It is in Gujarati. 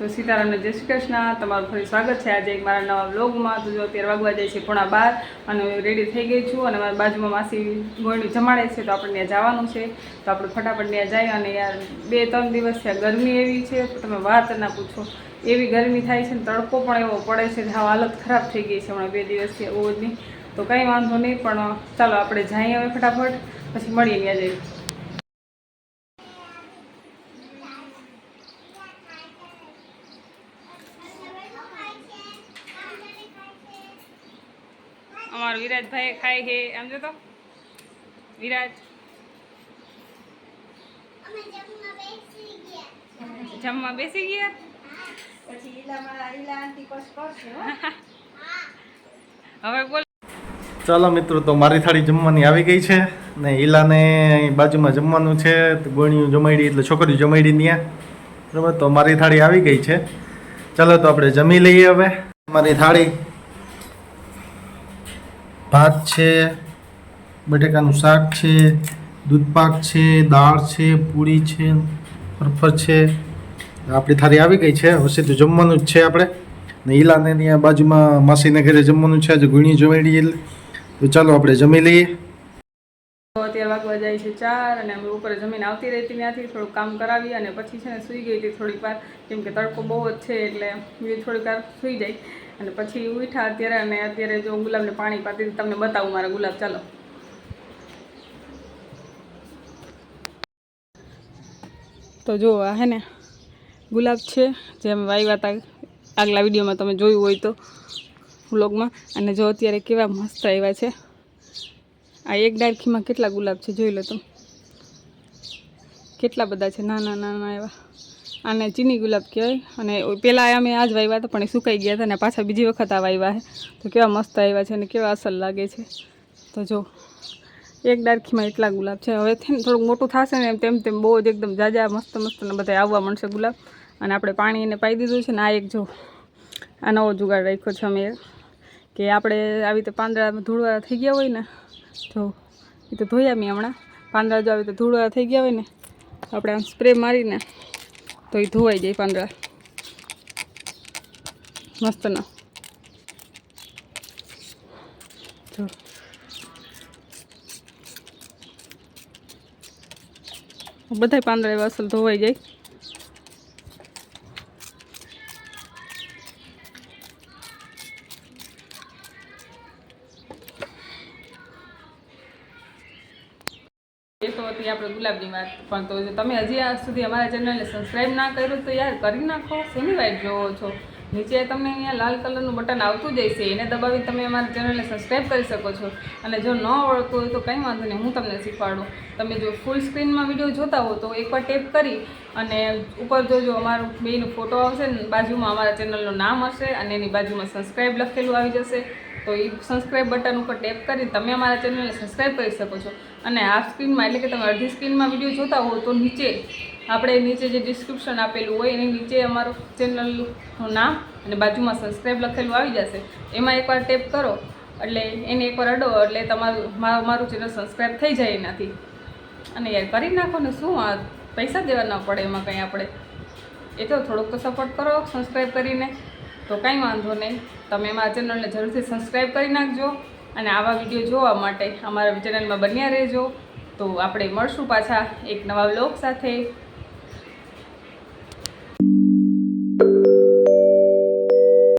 તો સીતારામને જય શ્રી કૃષ્ણ. તમારું ફરી સ્વાગત છે. આજે એક મારા નવા બ્લોગમાં તો જો અત્યારે વાગવા જાય છે પોણા બાર અને રેડી થઈ ગઈ છું અને મારા બાજુમાં માસી ગોળણી જમાડે છે. તો આપણે ત્યાં જવાનું છે. તો આપણે ફટાફટ ત્યાં જાય અને યાર બે ત્રણ દિવસ ત્યાં ગરમી એવી છે. તમે વાત ના પૂછો. એવી ગરમી થાય છે ને તડકો પણ એવો પડે છે હા હાલત ખરાબ થઈ ગઈ છે હમણાં બે દિવસથી નહીં. તો કંઈ વાંધો નહીં, પણ ચાલો આપણે જઈએ હવે ફટાફટ. પછી મળીએ ત્યાં જઈએ અમારો વિરાજભાઈ ખાય છે એમ જો તો? વિરાજ? જમવા બેસી ગયા. પછી ઈલામાં ઈલા આંટી કશ કરશે હો. હવે બોલ. ચાલો મિત્રો તો મારી થાળી જમવાની આવી ગઈ છે ને ઈલાને બાજુમાં જમવાનું છે તો ગોળીયું જમાડી એટલે છોકરીઓ જમાડી ત્યાં બરાબર? તો મારી થાળી આવી ગઈ છે. ચાલો તો આપણે જમી લઈએ હવે. મારી થાળી ભાત છે, બટેકાનું શાક છે દૂધપાક છે, દાળ છે, પૂરી છે, ફરફર છે. આપણી થાળી આવી ગઈ છે, હવે સીધું જમવાનું જ છે આપણે. ને ઈલાને ત્યાં બાજુમાં માસીને ઘરે જમવાનું છે, આજે ગુણી જમેડી તો ચાલો આપણે જમી લઈએ. અત્યારે વાગવા જાય છે ચાર અને અમે ઉપર જમીન આવતી રહેતી ત્યાંથી થોડુંક કામ કરાવી અને પછી છે ને સૂઈ ગઈ હતી થોડીક વાર. કેમ કે તડકો બહુ જ છે એટલે થોડીક વાર સૂઈ જાય. અને પછી ઉઠા અત્યારે અને અત્યારે જો ગુલાબને પાણી પાતી તમને બતાવું મારા ગુલાબ. ચાલો. તો જો, આ હે ને ગુલાબ છે, જેમ વાવ્યા હતા આગલા વિડીયોમાં તમે જોયું હોય તો વ્લોગમાં. અને જો અત્યારે કેવા મસ્ત આવ્યા છે. આ એક ડાળખીમાં કેટલા ગુલાબ છે, જોઈ લો તમે. કેટલા બધા છે, નાના નાના એવા. આને ચીની ગુલાબ કહેવાય. અને પહેલાં અમે આ જ વાવ્યા હતા, પણ એ સુકાઈ ગયા હતા અને પાછા બીજી વખત આ વાવ્યા છે. તો કેવા મસ્ત આવ્યા છે અને કેવા અસર લાગે છે. તો જો, એક ડાળખીમાં એટલા ગુલાબ છે. હવે થઈને થોડુંક મોટું થશે ને એમ તેમ તેમ બહુ જ એકદમ જાજા, મસ્ત મસ્ત અને બધા આવવા મળશે ગુલાબ. અને આપણે પાણી એને પાઈ દીધું છે ને આ એક જો, આ નવો જુગાડ રાખ્યો છે અમે. કે આપણે આવી રીતે પાંદડા ધૂળવાળા થઈ ગયા હોય ને તો એ તો ધોયા મેં હમણાં. પાંદડા જો આવી રીતે ધૂળવાળા થઈ ગયા હોય ને આપણે આમ સ્પ્રે મારીને તો એ ધોવાઈ જાય પાંદડા. મસ્ત ના જો. બધાય પાંદડા એવા અસલ ધોવાઈ જાય. હતી આપણે ગુલાબની વાત પણ તો તમે હજી આજ સુધી અમારા ચેનલને સબસ્ક્રાઈબ ના કર્યું તો યાર કરી નાખો, શેની વાઇટ જોવો છો? નીચે તમને અહીંયા લાલ કલરનું બટન આવતું જ હશે, એને દબાવી તમે અમારા ચેનલને સબસ્ક્રાઈબ કરી શકો છો. અને જો ન ઓળખતો હોય તો કંઈ વાંધો નહીં, હું તમને શીખવાડું. તમે જો ફૂલ સ્ક્રીનમાં વીડિયો જોતા હો તો એકવાર ટેપ કરી અને ઉપર જોજો અમારું બેનું ફોટો આવશે ને બાજુમાં અમારા ચેનલનું નામ હશે અને એની બાજુમાં સબસ્ક્રાઈબ લખેલું આવી જશે. તો એ સબસ્ક્રાઈબ બટન ઉપર ટેપ કરી તમે અમારા ચેનલને સબસ્ક્રાઈબ કરી શકો છો. અને હાફ સ્ક્રીનમાં એટલે કે તમે અડધી સ્ક્રીનમાં વીડિયો જોતા હો તો નીચે આપણે નીચે જે ડિસ્ક્રિપ્શન આપેલું હોય, એની નીચે અમારું ચેનલનું નામ અને બાજુમાં સબસ્ક્રાઈબ લખેલું આવી જશે. એમાં એકવાર ટેપ કરો, એટલે એને એકવાર અડો, એટલે તમારું મારું ચેનલ સબસ્ક્રાઈબ થઈ જાય એનાથી. અને યાર કરી નાખો ને શું આ પૈસા દેવા ન પડે એમાં કંઈ આપણે. એ તો થોડોક તો સપોર્ટ કરો સબસ્ક્રાઈબ કરીને. તો કાંઈ વાંધો નહીં. તમે અમારા ચેનલને જરૂરથી સબસ્ક્રાઈબ કરી નાખજો અને આવા વીડિયો જોવા માટે અમારા ચેનલમાં બન્યા રહેજો. તો આપણે મળશું પાછા એક નવા બ્લોગ સાથે.